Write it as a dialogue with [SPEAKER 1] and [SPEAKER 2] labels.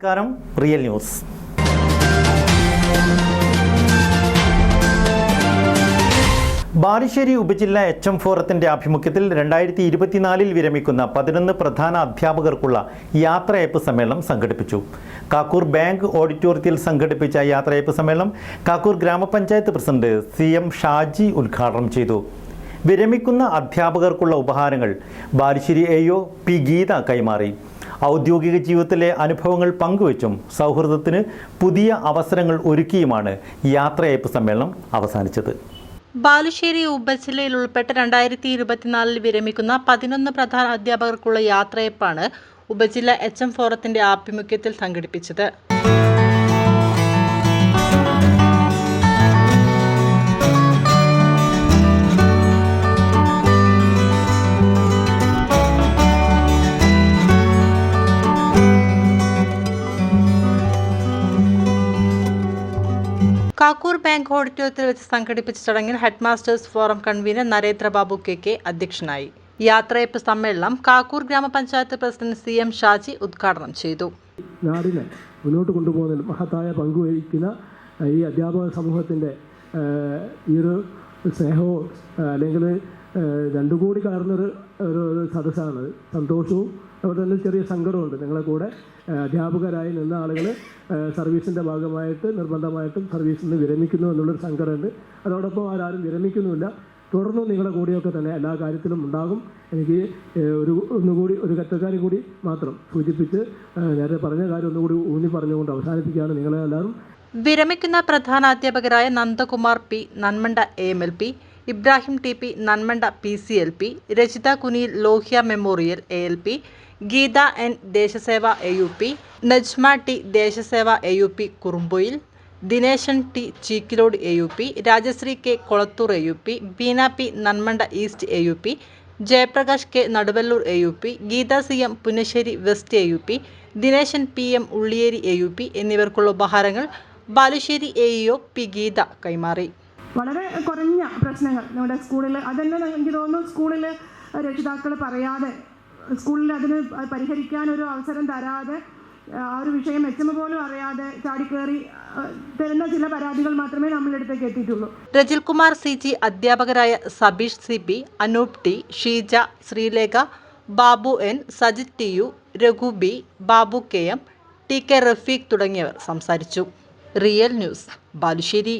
[SPEAKER 1] നമസ്കാരം real news. Balussery ഉപജില്ല H M ഫോറത്തിന്റെ ആഭിമുഖ്യത്തിൽ രണ്ടായിരത്തി ഇരുപത്തിനാലിൽ വിരമിക്കുന്ന പതിനൊന്ന് പ്രധാന അധ്യാപകർക്കുള്ള യാത്രയയപ്പ് സമ്മേളനം സംഘടിപ്പിച്ചു. കാക്കൂർ ബാങ്ക് ഓഡിറ്റോറിയത്തിൽ സംഘടിപ്പിച്ച യാത്രയയപ്പ് സമ്മേളനം കാക്കൂർ ഗ്രാമപഞ്ചായത്ത് പ്രസിഡന്റ് സി എം ഷാജി ഉദ്ഘാടനം ചെയ്തു. വിരമിക്കുന്ന അധ്യാപകർക്കുള്ള ഉപഹാരങ്ങൾ Balussery A O P Geetha കൈമാറി. ഔദ്യോഗിക ജീവിതത്തിലെ അനുഭവങ്ങൾ പങ്കുവച്ചും സൗഹൃദത്തിന് പുതിയ അവസരങ്ങൾ ഒരുക്കിയുമാണ് യാത്രയയപ്പ് സമ്മേളനം അവസാനിച്ചത്.
[SPEAKER 2] ബാലുശ്ശേരി ഉപജില്ലയിൽ ഉൾപ്പെട്ട രണ്ടായിരത്തി ഇരുപത്തിനാലിൽ വിരമിക്കുന്ന പതിനൊന്ന് പ്രധാന അധ്യാപകർക്കുള്ള യാത്രയപ്പാണ് ഉപജില്ല എച്ച് എം ഫോറത്തിന്റെ ആഭിമുഖ്യത്തിൽ സംഘടിപ്പിച്ചത്. കാക്കൂർ ബാങ്ക് ഓഡിറ്റോറിയത്തിൽ വെച്ച് സംഘടിപ്പിച്ച ചടങ്ങിൽ headmasters forum convener Narendrababu K K അധ്യക്ഷനായി. യാത്രയപ്പ് സമ്മേളനം കാക്കൂർ ഗ്രാമപഞ്ചായത്ത് പ്രസിഡന്റ് സി എം ഷാജി ഉദ്ഘാടനം ചെയ്തു.
[SPEAKER 3] നാടിനെ മുന്നോട്ട് കൊണ്ടുപോകുന്നതിൽ മഹത്തായ പങ്കുവഹിക്കുന്ന ഈ അധ്യാപക സമൂഹത്തിന്റെ ഈ ഒരു സ്നേഹവും അല്ലെങ്കിൽ രണ്ടു കോടി ഒരു ഒരു സദസ്സാണ് സന്തോഷവും അതുപോലെ തന്നെ ചെറിയ സങ്കടമുണ്ട് നിങ്ങളെ കൂടെ അധ്യാപകരായി നിന്ന ആളുകൾ സർവീസിന്റെ ഭാഗമായിട്ട് നിർബന്ധമായിട്ടും സർവീസിൽ നിന്ന് വിരമിക്കുന്നു എന്നുള്ളൊരു സങ്കടമുണ്ട് അതോടൊപ്പം ആരാരും വിരമിക്കുന്നുമില്ല. തുടർന്നും നിങ്ങളുടെ കൂടെയൊക്കെ തന്നെ എല്ലാ കാര്യത്തിലും ഉണ്ടാകും. എനിക്ക് ഒരു ഒന്നുകൂടി ഒരു കറ്റക്കാരി കൂടി മാത്രം സൂചിപ്പിച്ച് നേരത്തെ പറഞ്ഞ കാര്യം ഒന്നുകൂടി ഊന്നി പറഞ്ഞുകൊണ്ട് അവസാനിപ്പിക്കുകയാണ് നിങ്ങളെ എല്ലാവരും
[SPEAKER 2] വിരമിക്കുന്ന പ്രധാന അധ്യാപകരായ Nandakumar P Nanmanda M L P Ibrahim T P Nanmanda P C L P Rachitha Kuniyil Lohya memorial A L P Geetha N Deshaseva A U P Najma T Deshaseva A U P Kurumboyil Dineshan T Cheekkilode A U P Rajasree K Kolathur A U P Beena P Nanmanda east A U P Jayaprakash K Naduvallur A U P Geetha C M Punnassery west A U P Dineshan P M Ulliyeri A U P എന്നിവർക്കുള്ള ഉപഹാരങ്ങൾ Balussery A E O P Geetha കൈമാറി.
[SPEAKER 4] വളരെ കുറഞ്ഞ പ്രശ്നങ്ങൾ നമ്മുടെ സ്കൂളിൽ അതന്നെ എനിക്ക് തോന്നുന്നു സ്കൂളിൽ രക്ഷിതാക്കൾ പറയാതെ സ്കൂളിൽ അതിന് പരിഹരിക്കാൻ ഒരു അവസരം തരാതെ ആ ഒരു വിഷയം എത്തുന്ന പോലും അറിയാതെ ചാടിക്കേറി തരുന്ന ചില പരാതികൾ മാത്രമേ നമ്മളെടുത്തേക്ക് എത്തിയിട്ടുള്ളൂ.
[SPEAKER 2] രജിൽ കുമാർ സി ജി അധ്യാപകരായ Sabeesh C B Anoop T Sheeja Sreelekha Babu N Sajith T U Raghu B Babu K M T K Rafeeq തുടങ്ങിയവർ സംസാരിച്ചു. Real news Balussery.